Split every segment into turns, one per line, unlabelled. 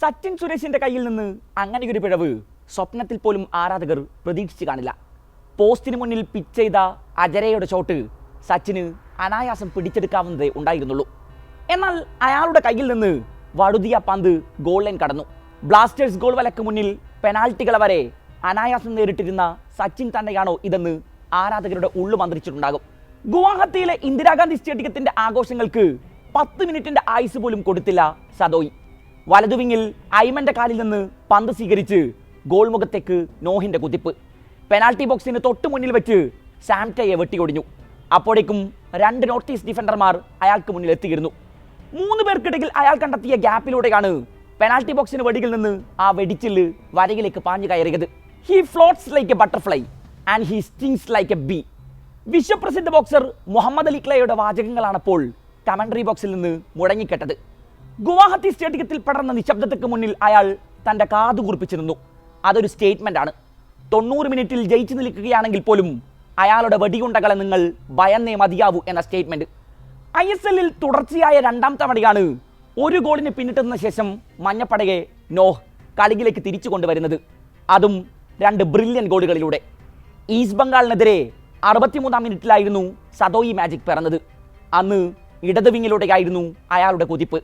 സച്ചിൻ സുരേഷിന്റെ കയ്യിൽ നിന്ന് അങ്ങനെയൊരു പിഴവ്. സ്വപ്നത്തിൽ പോലും ആരാധകർ പ്രതീക്ഷിച്ചു കാണില്ല. പോസ്റ്റിന് മുന്നിൽ പിച്ച് ചെയ്ത അജരയുടെ ഷോട്ട് സച്ചിന് അനായാസം പിടിച്ചെടുക്കാവുന്നതേ ഉണ്ടായിരുന്നുള്ളൂ. എന്നാൽ അയാളുടെ കയ്യിൽ നിന്ന് വഴുതിയ പന്ത് ഗോൾ ലൈൻ കടന്നു. ബ്ലാസ്റ്റേഴ്സ് ഗോൾ വലക്ക് മുന്നിൽ പെനാൽറ്റികൾ വരെ അനായാസം നേരിട്ടിരുന്ന സച്ചിൻ തന്നെയാണോ ഇതെന്ന് ആരാധകരുടെ ഉള്ളു മന്ത്രിച്ചിട്ടുണ്ടാകും. ഗുവാഹത്തിയിലെ ഇന്ദിരാഗാന്ധി സ്റ്റേഡിയത്തിന്റെ ആഘോഷങ്ങൾക്ക് പത്ത് മിനിറ്റിന്റെ ആയുസ് പോലും കൊടുത്തില്ല സദോയി വലതുവിങ്ങിൽ ഐമന്റെ കാലിൽ നിന്ന് പന്ത് സ്വീകരിച്ച് ഗോൾമുഖത്തേക്ക് നോഹിന്റെ കുതിപ്പ്. പെനാൽറ്റി ബോക്സിന് തൊട്ടു മുന്നിൽ വെച്ച് സാംറ്റയെ വെട്ടിയൊടിഞ്ഞു. അപ്പോഴേക്കും രണ്ട് നോർത്ത് ഈസ്റ്റ് ഡിഫൻഡർമാർ അയാൾക്ക് മുന്നിൽ എത്തിയിരുന്നു. മൂന്ന് പേർക്കിടയിൽ അയാൾ കണ്ടെത്തിയ ഗ്യാപ്പിലൂടെയാണ് പെനാൽറ്റി ബോക്സിന് വെടിയിൽ നിന്ന് ആ വെടിച്ചിൽ വരയിലേക്ക് പാഞ്ഞു കയറിയത്. He floats like a butterfly and he stings like a bee വിശ്വപ്രസിദ്ധ boxer Muhammad Ali ക്ലയുടെ വാചകങ്ങളാണപ്പോൾ കമൻട്രി ബോക്സിൽ നിന്ന് മുഴങ്ങിക്കെട്ടത് ഗുവാഹത്തി സ്റ്റേഡിയത്തിൽ പടർന്ന നിശബ്ദതയ്ക്ക് മുന്നിൽ അയാൾ തന്റെ കാതു കുറിപ്പിച്ചിരുന്നു അതൊരു സ്റ്റേറ്റ്മെന്റ് ആണ്. തൊണ്ണൂറ് മിനിറ്റിൽ ജയിച്ചു നിൽക്കുകയാണെങ്കിൽ പോലും അയാളുടെ വെടിയുണ്ടകളെ നിങ്ങൾ ഭയന്നേ മതിയാവൂ എന്ന സ്റ്റേറ്റ്മെന്റ്. ഐ എസ് എല്ലിൽ തുടർച്ചയായ രണ്ടാം തവണയാണ് ഒരു ഗോളിന് പിന്നിട്ടുന്ന ശേഷം മഞ്ഞപ്പടയെ നോഹ് കളിയിലേക്ക് തിരിച്ചു കൊണ്ടുവരുന്നത്. അതും രണ്ട് ബ്രില്യൻ ഗോളുകളിലൂടെ. ഈസ്റ്റ് ബംഗാളിനെതിരെ അറുപത്തിമൂന്നാം മിനിറ്റിലായിരുന്നു സദോയി മാജിക് പിറന്നത്. അന്ന് ഇടത് വിങ്ങിലൂടെയായിരുന്നു അയാളുടെ കുതിപ്പ്.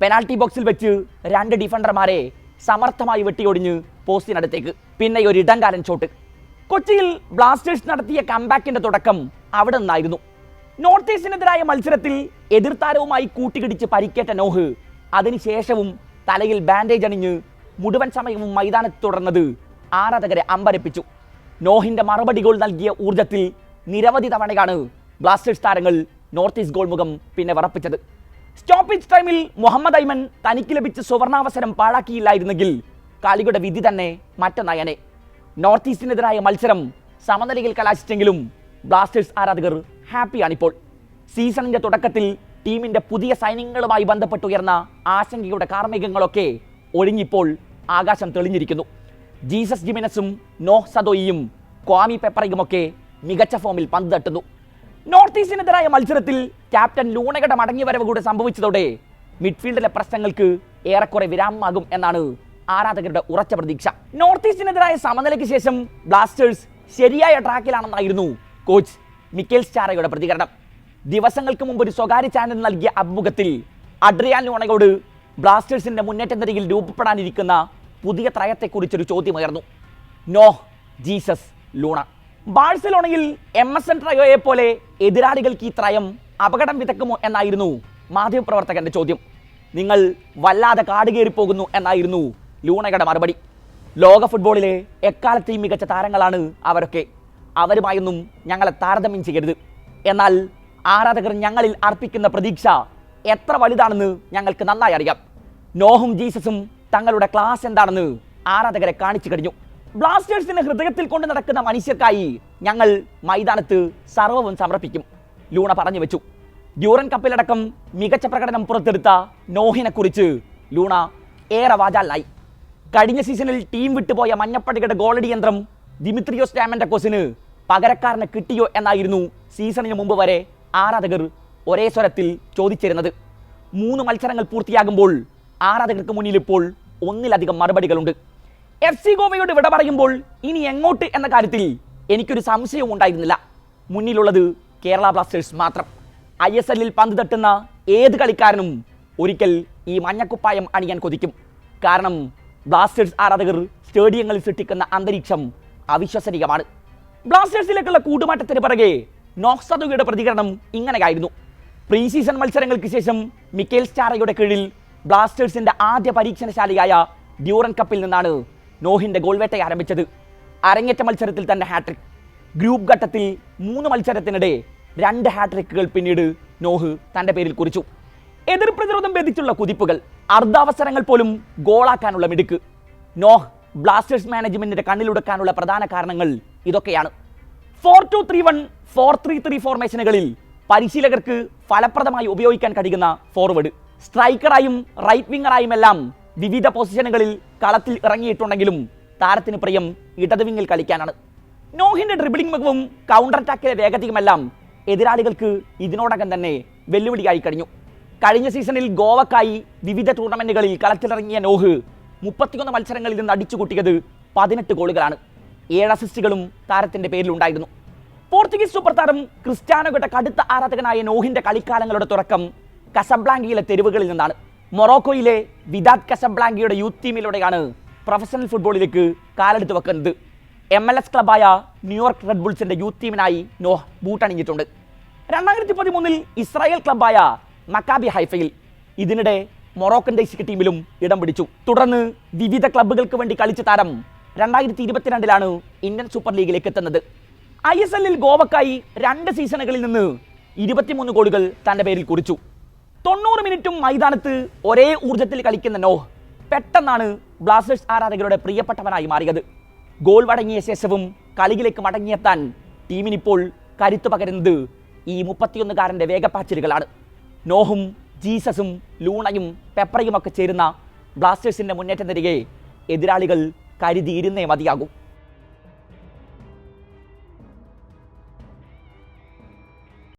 പെനാൽറ്റി ബോക്സിൽ വെച്ച് രണ്ട് ഡിഫൻഡർമാരെ സമർത്ഥമായി വെട്ടിയൊടിഞ്ഞ് പോസ്റ്റിനടുത്തേക്ക്. പിന്നെ ഒരു ഇടംകാലൻ ഷോട്ട് കൊച്ചിയിൽ ബ്ലാസ്റ്റേഴ്സ് നടത്തിയ കംബാക്കിന്റെ തുടക്കം അവിടെ നിന്നായിരുന്നു. നോർത്ത് ഈസ്റ്റിനെതിരായ മത്സരത്തിൽ എതിർത്താരവുമായി കൂട്ടിക്കിടിച്ച് പരിക്കേറ്റ നോഹ് അതിനുശേഷവും തലയിൽ ബാൻഡേജ് അണിഞ്ഞ് മുഴുവൻ സമയവും മൈതാനത്ത് തുടർന്നത് ആരാധകരെ അമ്പരപ്പിച്ചു. നോഹിന്റെ മറുപടി ഗോൾ നൽകിയ ഊർജത്തിൽ നിരവധി തവണയാണ് ബ്ലാസ്റ്റേഴ്സ് താരങ്ങൾ നോർത്ത് ഈസ്റ്റ് ഗോൾ മുഖം പിന്നെ വിറപ്പിച്ചത്. സ്റ്റോപ്പിച്ച് ടൈമിൽ മുഹമ്മദ് ഐമൻ തനിക്ക് ലഭിച്ച സുവർണാവസരം പാഴാക്കിയില്ലായിരുന്നെങ്കിൽ കളിയുടെ വിധി തന്നെ മറ്റൊന്നയനെ നോർത്ത് ഈസ്റ്റിനെതിരായ മത്സരം സമനിലയിൽ കലാശിച്ചെങ്കിലും ബ്ലാസ്റ്റേഴ്സ് ആരാധകർ ഹാപ്പിയാണിപ്പോൾ. സീസണിന്റെ തുടക്കത്തിൽ ടീമിന്റെ പുതിയ സൈനികങ്ങളുമായി ബന്ധപ്പെട്ടുയർന്ന ആശങ്കയുടെ കാർമ്മികങ്ങളൊക്കെ ഒഴിഞ്ഞിപ്പോൾ ആകാശം തെളിഞ്ഞിരിക്കുന്നു. ജീസസ് ജിമിനസും നോഹ് സദോയിയും ക്വാമി പെപ്പറയുമൊക്കെ മികച്ച ഫോമിൽ പന്ത് തട്ടുന്നു. നോർത്ത് ഈസ്റ്റിനെതിരായ മത്സരത്തിൽ ക്യാപ്റ്റൻ ലൂണയുടെ മടങ്ങിവരവ് കൂടെ സംഭവിച്ചതോടെ മിഡ്ഫീൽഡിലെ പ്രശ്നങ്ങൾക്ക് ഏറെക്കുറെ വിരാമമാകും എന്നാണ് ആരാധകരുടെ ഉറച്ച പ്രതീക്ഷ. നോർത്ത് ഈസ്റ്റിനെതിരായ സമനിലയ്ക്ക് ശേഷം ബ്ലാസ്റ്റേഴ്സ് ശരിയായ ട്രാക്കിലാണെന്നായിരുന്നു കോച്ച് മിക്കേൽ സ്റ്റാറയുടെ പ്രതികരണം. ദിവസങ്ങൾക്ക് മുമ്പ് ഒരു സ്വകാര്യ ചാനൽ നൽകിയ അഭിമുഖത്തിൽ അഡ്രിയാൻ ലൂണയോട് ബ്ലാസ്റ്റേഴ്സിന്റെ മുന്നേറ്റനിരയിൽ രൂപപ്പെടാനിരിക്കുന്ന പുതിയ ത്രയത്തെക്കുറിച്ചൊരു ചോദ്യമുയർന്നു നോ ജീസസ് ലൂണ. ബാഴ്സലോണയിൽ എം എസ് എൻ ട്രയോയെ പോലെ എതിരാളികൾക്ക് ഈ ത്രയം അപകടം വിതക്കുമോ എന്നായിരുന്നു മാധ്യമപ്രവർത്തകന്റെ ചോദ്യം. നിങ്ങൾ വല്ലാതെ കാട് പോകുന്നു എന്നായിരുന്നു ലൂണയുടെ മറുപടി. ലോക ഫുട്ബോളിലെ എക്കാലത്തെയും മികച്ച താരങ്ങളാണ് അവരൊക്കെ. അവരുമായൊന്നും ഞങ്ങളെ താരതമ്യം ചെയ്യരുത്. എന്നാൽ ആരാധകർ ഞങ്ങളിൽ അർപ്പിക്കുന്ന പ്രതീക്ഷ എത്ര വലുതാണെന്ന് ഞങ്ങൾക്ക് നന്നായി അറിയാം. നോഹും ജീസസും തങ്ങളുടെ ക്ലാസ് എന്താണെന്ന് ആരാധകരെ കാണിച്ചു കഴിഞ്ഞു. ബ്ലാസ്റ്റേഴ്സിനെ ഹൃദയത്തിൽ കൊണ്ട് നടക്കുന്ന മനുഷ്യർക്കായി ഞങ്ങൾ മൈതാനത്ത് സർവവും സമർപ്പിക്കും. ലൂണ പറഞ്ഞു വെച്ചു. ഡ്യൂറൻ കപ്പിലടക്കം മികച്ച പ്രകടനം പുറത്തെടുത്ത നോഹിനെ കുറിച്ച് ലൂണ ഏറെ വാചാലായി. കഴിഞ്ഞ സീസണിൽ ടീം വിട്ടുപോയ മഞ്ഞപ്പടികയുടെ ഗോളടി യന്ത്രം ദിമിത്രിയോസ് കോസിന് പകരക്കാരനെ കിട്ടിയോ എന്നായിരുന്നു സീസണിന് മുമ്പ് വരെ ആരാധകർ ഒരേ സ്വരത്തിൽ ചോദിച്ചിരുന്നത്. മൂന്ന് മത്സരങ്ങൾ പൂർത്തിയാകുമ്പോൾ ആരാധകർക്ക് മുന്നിൽ ഇപ്പോൾ ഒന്നിലധികം മറുപടികളുണ്ട്. എഫ് സി ഗോവയോട് വിട പറയുമ്പോൾ ഇനി എങ്ങോട്ട് എന്ന കാര്യത്തിൽ എനിക്കൊരു സംശയവും ഉണ്ടായിരുന്നില്ല. മുന്നിലുള്ളത് കേരള ബ്ലാസ്റ്റേഴ്സ് മാത്രം. ഐ എസ് എല്ലിൽ പന്ത് തട്ടുന്ന ഏത് കളിക്കാരനും ഒരിക്കൽ ഈ മഞ്ഞക്കുപ്പായം അണിയാൻ കൊതിക്കും. കാരണം ബ്ലാസ്റ്റേഴ്സ് ആരാധകർ സ്റ്റേഡിയങ്ങളിൽ സൃഷ്ടിക്കുന്ന അന്തരീക്ഷം അവിശ്വസനീയമാണ്. ബ്ലാസ്റ്റേഴ്സിലേക്കുള്ള കൂടുമാറ്റത്തിന് പിറകെ നോക്സദുയുടെ പ്രതികരണം ഇങ്ങനെയായിരുന്നു. പ്രീ സീസൺ മത്സരങ്ങൾക്ക് ശേഷം മിക്കേൽ സ്റ്റാറയുടെ കീഴിൽ ബ്ലാസ്റ്റേഴ്സിന്റെ ആദ്യ പരീക്ഷണശാലയായ ഡ്യൂറൻ കപ്പിൽ നിന്നാണ് നോഹിന്റെ ഗോൾവേട്ട ആരംഭിച്ചത്. അരങ്ങേറ്റ മത്സരത്തിൽ തന്നെ ഹാട്രിക് ഗ്രൂപ്പ് ഘട്ടത്തിൽ മൂന്ന് മത്സരത്തിനിടെ രണ്ട് ഹാട്രിക്കുകൾ പിന്നീട് നോഹ് തന്റെ പേരിൽ കുറിച്ചു. എതിർ പ്രതിരോധം ഭേദിച്ചുള്ള കുതിപ്പുകൾ അർദ്ധാവസരങ്ങൾ പോലും ഗോളാക്കാനുള്ള മിടുക്ക്. നോഹ് ബ്ലാസ്റ്റേഴ്സ് മാനേജ്മെന്റിന്റെ കണ്ണിലുടക്കാനുള്ള പ്രധാന കാരണങ്ങൾ ഇതൊക്കെയാണ്. Four two three one four three three ഫോർമേഷനുകളിൽ പരിശീലകർക്ക് ഫലപ്രദമായി ഉപയോഗിക്കാൻ കഴിയുന്ന ഫോർവേഡ് സ്ട്രൈക്കറായും റൈറ്റ് വിങ്ങറായും എല്ലാം വിവിധ പൊസിഷനുകളിൽ കളത്തിൽ ഇറങ്ങിയിട്ടുണ്ടെങ്കിലും താരത്തിന് പ്രിയം ഇടതുവിങ്ങിൽ കളിക്കാനാണ്. നോഹിന്റെ ഡ്രിബിളിംഗ് മികവും കൗണ്ടർ അറ്റാക്കിലെ വേഗതയുമെല്ലാം എതിരാളികൾക്ക് ഇതിനോടകം തന്നെ വെല്ലുവിളിയായി കഴിഞ്ഞു. കഴിഞ്ഞ സീസണിൽ ഗോവക്കായി വിവിധ ടൂർണമെന്റുകളിൽ കളത്തിലിറങ്ങിയ നോഹ് മുപ്പത്തിയൊന്ന് മത്സരങ്ങളിൽ നിന്ന് അടിച്ചു കൂട്ടിയത് പതിനെട്ട് ഗോളുകളാണ്. ഏഴ് അസിസ്റ്റുകളും താരത്തിന്റെ പേരിലുണ്ടായിരുന്നു പോർച്ചുഗീസ് സൂപ്പർ താരം ക്രിസ്ത്യാനോയുടെ കടുത്ത ആരാധകനായ നോഹിന്റെ കളിക്കാലങ്ങളുടെ തുടക്കം കസബ്ലാങ്കിയിലെ തെരുവുകളിൽ നിന്നാണ്. മൊറോക്കോയിലെ വിദാത് കസബ്ലാങ്കിയുടെ യൂത്ത് ടീമിലൂടെയാണ് പ്രൊഫഷണൽ ഫുട്ബോളിലേക്ക് കാലെടുത്ത് വെക്കുന്നത്. എം എൽ എസ് ക്ലബായ ന്യൂയോർക്ക് റെഡ് ബുൾസിന്റെ യൂത്ത് ടീമിനായി നോഹ് ബൂട്ടണിഞ്ഞിട്ടുണ്ട്. രണ്ടായിരത്തി പതിമൂന്നിൽ ഇസ്രായേൽ ക്ലബായ മക്കാബി ഹൈഫയിൽ ഇതിനിടെ മൊറോക്കൻ ദേശിക ടീമിലും ഇടം പിടിച്ചു. തുടർന്ന് വിവിധ ക്ലബ്ബുകൾക്ക് വേണ്ടി കളിച്ച താരം രണ്ടായിരത്തി ഇരുപത്തിരണ്ടിലാണ് ഇന്ത്യൻ സൂപ്പർ ലീഗിലേക്ക് എത്തുന്നത്. ഐ എസ് എല്ലിൽ ഗോവക്കായി രണ്ട് സീസണുകളിൽ നിന്ന് ഇരുപത്തിമൂന്ന് ഗോളുകൾ തന്റെ പേരിൽ കുറിച്ചു. തൊണ്ണൂറ് മിനിറ്റും മൈതാനത്ത് ഒരേ ഊർജത്തിൽ കളിക്കുന്ന നോഹ് പെട്ടെന്നാണ് ബ്ലാസ്റ്റേഴ്സ് ആരാധകരുടെ പ്രിയപ്പെട്ടവനായി മാറിയത്. ഗോൾ വടങ്ങിയ ശേഷവും കളിയിലേക്ക് മടങ്ങിയെത്താൻ ടീമിനിപ്പോൾ കരുത്തു പകരുന്നത് ഈ മുപ്പത്തിയൊന്നുകാരന്റെ വേഗപ്പാച്ചിലുകളാണ്. നോഹും ജീസസും ലൂണയും പെപ്പറയും ഒക്കെ ചേരുന്ന ബ്ലാസ്റ്റേഴ്സിന്റെ മുന്നേറ്റം തിരികെ എതിരാളികൾ കരുതിയിരുന്നേ മതിയാകും.